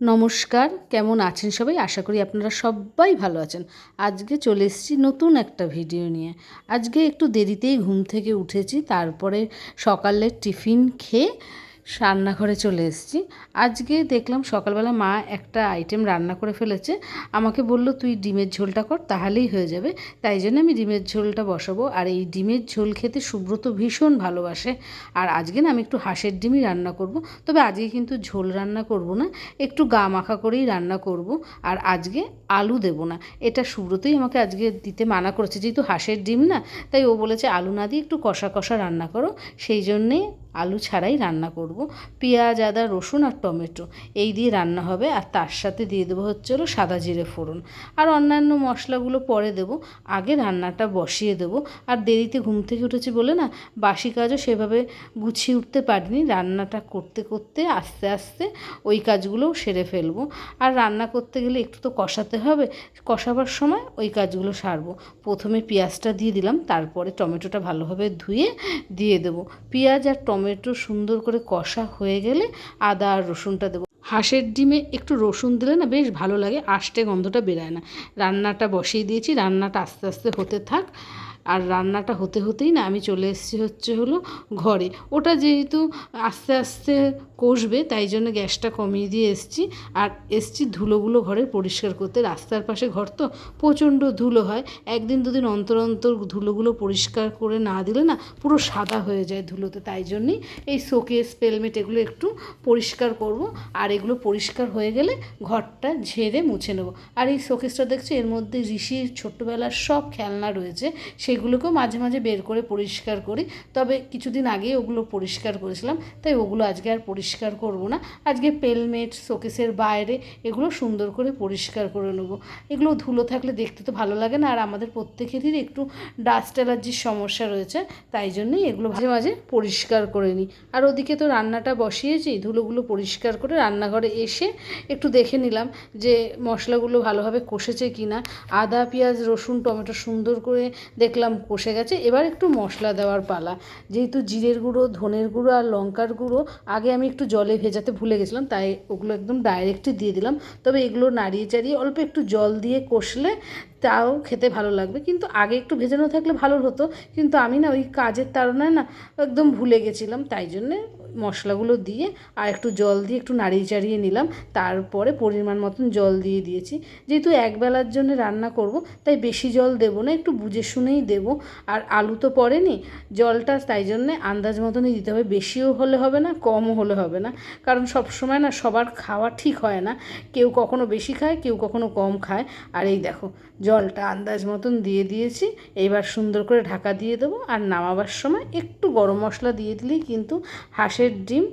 নমস্কার, কেমন আছেন সবাই? আশা করি আপনারা সবাই ভালো আছেন। আজকে চলে এসেছি নতুন একটা ভিডিও নিয়ে। আজকে একটু দেরিতেই ঘুম থেকে উঠেছি, তারপরে সকালের টিফিন খেয়ে রান্নাঘরে চলে এসেছি। আজকে দেখলাম সকালবেলা মা একটা আইটেম রান্না করে ফেলেছে। আমাকে বলল, তুই ডিমের ঝোলটা কর, তাহলেই হয়ে যাবে। তাই জন্য আমি ডিমের ঝোলটা বসাবো। আর এই ডিমের ঝোল খেতে সুব্রত ভীষণ ভালোবাসে। আর আজকে না আমি একটু হাঁসের ডিমই রান্না করব। তবে আজকে কিন্তু ঝোল রান্না করব না, একটু গা মাখা করেই রান্না করব। আর আজকে আলু দেব না। এটা সুব্রতই আমাকে আজকে দিতে মানা করেছে। যেহেতু হাঁসের ডিম না, তাই ও বলেছে, আলু না দিয়ে একটু কষা কষা রান্না করো। সেই জন্যে আলু ছাড়াই রান্না করব। পেঁয়াজ, আদা, রসুন আর টমেটো। এই দিয়ে রান্না হবে আর তার সাথে দিয়ে দেবো হচ্ছে হলো সাদা জিরে ফোড়ন। আর অন্যান্য মশলাগুলো পরে দেবো। আগে রান্নাটা বসিয়ে দেবো। আর দেরিতে ঘুম থেকে উঠেছি বলে না, বাসি কাজও সেভাবে গুছিয়ে উঠতে পারিনি। রান্নাটা করতে করতে আস্তে আস্তে ওই কাজগুলোও সেরে ফেলব। আর রান্না করতে গেলে একটু তো কষাতে হবে। কষাবার সময় ওই কাজগুলো সারবো। প্রথমে পেঁয়াজটা দিয়ে দিলাম, তারপরে টমেটোটা ভালোভাবে ধুয়ে দিয়ে দেবো। পেঁয়াজ আর টমেটো সুন্দর করে কষা হয়ে গেলে আদা আর রসুনটা দেবো। হাঁসের ডিমে একটু রসুন দিলে না বেশ ভালো লাগে, আষ্টে গন্ধটা বেরায় না। রান্নাটা বসিয়ে দিয়েছি, রান্নাটা আস্তে আস্তে হতে থাক। আর রান্নাটা হতে হতেই না আমি চলে এসেছি হচ্ছে হলো ঘরে। ওটা যেহেতু আস্তে আস্তে কষবে, তাই জন্য গ্যাসটা কমিয়ে দিয়ে এসছি। আর এসছি ধুলোগুলো ঘরে পরিষ্কার করতে। রাস্তার পাশে ঘর তো প্রচণ্ড ধুলো হয়। একদিন দুদিন অন্তর অন্তর ধুলোগুলো পরিষ্কার করে না দিলে না পুরো সাদা হয়ে যায় ধুলোতে। তাই জন্যই এই শোকেস, পেলমেট এগুলো একটু পরিষ্কার করব। আর এগুলো পরিষ্কার হয়ে গেলে ঘরটা ঝেড়ে মুছে নেব। আর এই শোকেসটা দেখছ? এর মধ্যে ঋষির ছোট্টবেলার সব খেলনা রয়েছে। সেগুলোকেও মাঝে মাঝে বের করে পরিষ্কার করি। তবে কিছুদিন আগে ওগুলো পরিষ্কার করেছিলাম। তাই ওগুলো আজকে আর পরিষ্কার করব না। আজকে পেলমেট, শোকেসের বাইরে এগুলো সুন্দর করে পরিষ্কার করে নেব। এগুলো ধুলো থাকলে দেখতে তো ভালো লাগে না, আর আমাদের প্রত্যেকেরই একটু ডাস্ট অ্যালার্জির সমস্যা রয়েছে, তাই জন্যই এগুলো মাঝে মাঝে পরিষ্কার করে নিই। আর ওদিকে তো রান্নাটা বসিয়েছি, ধুলোগুলো পরিষ্কার করে রান্নাঘরে এসে একটু দেখে নিলাম যে মশলাগুলো ভালোভাবে কষেছে কি না আদা, পেঁয়াজ, রসুন, টমেটো সুন্দর করে দেখলাম কষে গেছে। এবার একটু মশলা দেওয়ার পালা। যেহেতু জিরের গুঁড়ো, ধনের গুঁড়ো আর লঙ্কার গুঁড়ো, আগে আমি একটু জলে ভেজাতে ভুলে গেছিলাম, তাই ওগুলো একদম ডাইরেক্টই দিয়ে দিলাম। তবে এগুলো নাড়িয়ে চাড়িয়ে অল্প একটু জল দিয়ে কষলে তাও খেতে ভালো লাগবে। কিন্তু আগে একটু ভেজানো থাকলে ভালো হতো, কিন্তু আমি না ওই কাজের তাড়নায় না একদম ভুলে গেছিলাম, তাই জন্যে মশলাগুলো দিয়ে আর একটু জল দিয়ে একটু নাড়িয়ে চাড়িয়ে নিলাম। তারপরে পরিমাণ মতন জল দিয়ে দিয়েছি। যেহেতু একবেলার জন্য রান্না করব, তাই বেশি জল দেব না, একটু বুঝে শুনেই দেব। আর আলু তো পড়েনি, জলটা তাই জন্যে আন্দাজ মতনই দিতে হবে। বেশিও হলে হবে না, কমও হলে হবে না। কারণ সব সময় না সবার খাওয়া ঠিক হয় না। কেউ কখনো বেশি খায়, কেউ কখনো কম খায়। আর এই দেখো, জলটা আন্দাজ মতন দিয়ে দিয়েছি। এইবার সুন্দর করে ঢাকা দিয়ে দেবো। আর নামাবার সময় একটু গরম মশলা দিয়ে দিলেই কিন্তু হাঁসের ডিম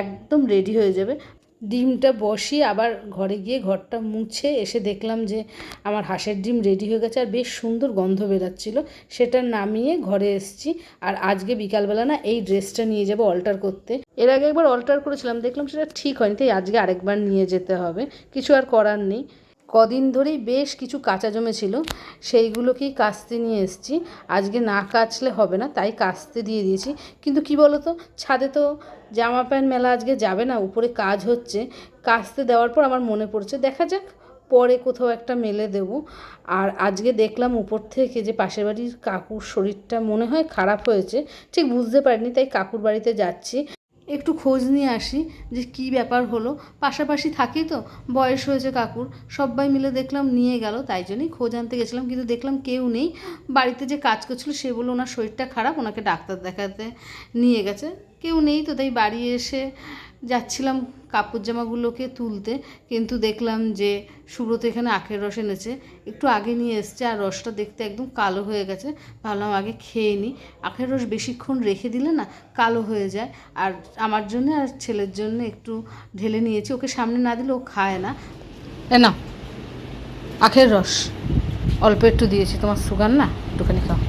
একদম রেডি হয়ে যাবে। ডিমটা বসিয়ে আবার ঘরে গিয়ে ঘরটা মুছে এসে দেখলাম যে আমার হাঁসের ডিম রেডি হয়ে গেছে আর বেশ সুন্দর গন্ধ বেরাচ্ছিল। সেটা নামিয়ে ঘরে এসেছি আর আজকে বিকালবেলা না এই ড্রেসটা নিয়ে যাব অল্টার করতে। এর আগে একবার অল্টার করেছিলাম, দেখলাম সেটা ঠিক হয়নি, তাই আজকে আরেকবার নিয়ে যেতে হবে। কিছু আর করার নেই। কদিন ধরেই বেশ কিছু কাঁচা জমেছিল সেইগুলোকেই কাস্তে নিয়ে এসেছি। আজকে না কাচলে হবে না, তাই কাস্তে দিয়ে দিয়েছি। কিন্তু কি বলো তো ছাদে তো জামা প্যান্ট মেলা আজকে যাবে না, উপরে কাজ হচ্ছে। কাস্তে দেওয়ার পর আমার মনে পড়ছে, দেখা যাক, পরে কোথাও একটা মেলে দেবো। আর আজকে দেখলাম উপর থেকে যে পাশের বাড়ির কাকুর শরীরটা মনে হয় খারাপ হয়েছে, ঠিক বুঝতে পারিনি, তাই কাকুর বাড়িতে যাচ্ছি। একটু খোঁজ নিয়ে আসি যে কি ব্যাপার হলো। পাশাপাশি থাকি তো, বয়স হয়েছে কাকুর। সবাই মিলে দেখলাম নিয়ে গেল, তাই জন্যই খোঁজ আনতে গেছিলাম। কিন্তু দেখলাম কেউ নেই। বাড়িতে যে কাজ করছিল, সে বলে ওনার শরীরটা খারাপ, ওনাকে ডাক্তার দেখাতে নিয়ে গেছে। কেউ নেই তো, তাই বাড়ি এসে যাচ্ছিলাম কাপড় জামাগুলোকে তুলতে, কিন্তু দেখলাম যে সুব্রত এখানে আখের রস এনেছে। একটু আগে নিয়ে এসছে আর রসটা দেখতে একদম কালো হয়ে গেছে। ভাবলাম আগে খেয়ে নিই আখের রস বেশিক্ষণ রেখে দিলে না কালো হয়ে যায়। আর আমার জন্য আর ছেলের জন্য একটু ঢেলে নিয়েছি। ওকে সামনে না দিলে ও খায় না। না আখের রস। অল্প একটু দিয়েছি। তোমার সুগার না? একটুখানি খাও।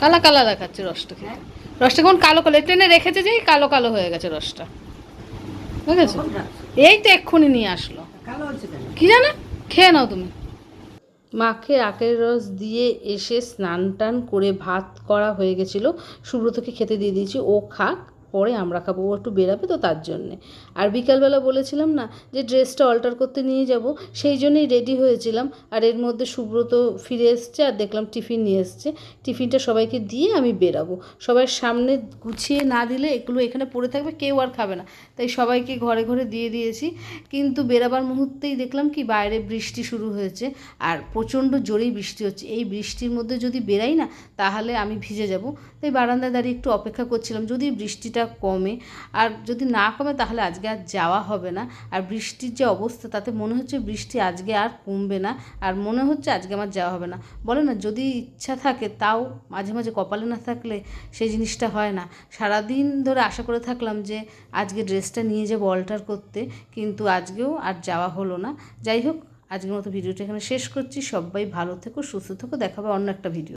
কালা কালা দেখাচ্ছে রসটা খেতে রসটা কোন কালো কালো? ট্রেনে রেখেছে যেই কালো কালো হয়ে গেছে রসটা। বুঝেছ? এই তো এক্ষুনি নিয়ে আসলো। কি জানো? খেয়ে নাও তুমি। মাকে আখের রস দিয়ে এসে স্নান টান করে ভাত করা হয়ে গেছিল। সুব্রতকে খেতে দিয়ে দিয়েছি ও খাক। পরে আমরা খাব, ও একটু বেরাবে তো তার জন্যে। আর বিকালবেলা বলেছিলাম না যে ড্রেসটা অল্টার করতে নিয়ে যাব, সেই জন্যই রেডি হয়েছিলাম। আর এর মধ্যে সুব্রত ফিরে এসছে আর দেখলাম টিফিন নিয়ে এসছে। টিফিনটা সবাইকে দিয়ে আমি বেরাবো। সবার সামনে গুছিয়ে না দিলে এগুলো এখানে পড়ে থাকবে, কেউ আর খাবে না। তাই সবাইকে ঘরে ঘরে দিয়ে দিয়েছি। কিন্তু বেরাবার মুহূর্তেই দেখলাম কি বাইরে বৃষ্টি শুরু হয়েছে আর প্রচণ্ড জোরেই বৃষ্টি হচ্ছে। এই বৃষ্টির মধ্যে যদি বেরাই না, তাহলে আমি ভিজে যাব। তাই বারান্দায় দাঁড়িয়ে একটু অপেক্ষা করছিলাম। যদি বৃষ্টিটা কমে, আর যদি না কমে তাহলে আজকে আর যাওয়া হবে না। আর বৃষ্টির যে অবস্থা, তাতে মনে হচ্ছে বৃষ্টি আজকে আর কমবে না, আর মনে হচ্ছে আজকে আমার যাওয়া হবে না। বলে না, যদি ইচ্ছা থাকে, তাও মাঝে মাঝে কপালে না থাকলে সেই জিনিসটা হয় না। সারাদিন ধরে আশা করে থাকলাম যে, আজকে ড্রেসটা নিয়ে যাব অল্টার করতে, কিন্তু আজকেও আর যাওয়া হলো না। যাই হোক, আজকের মতো ভিডিওটা এখানে শেষ করছি। সবাই ভালো থেকো, সুস্থ থেকো। দেখাবে অন্য একটা ভিডিও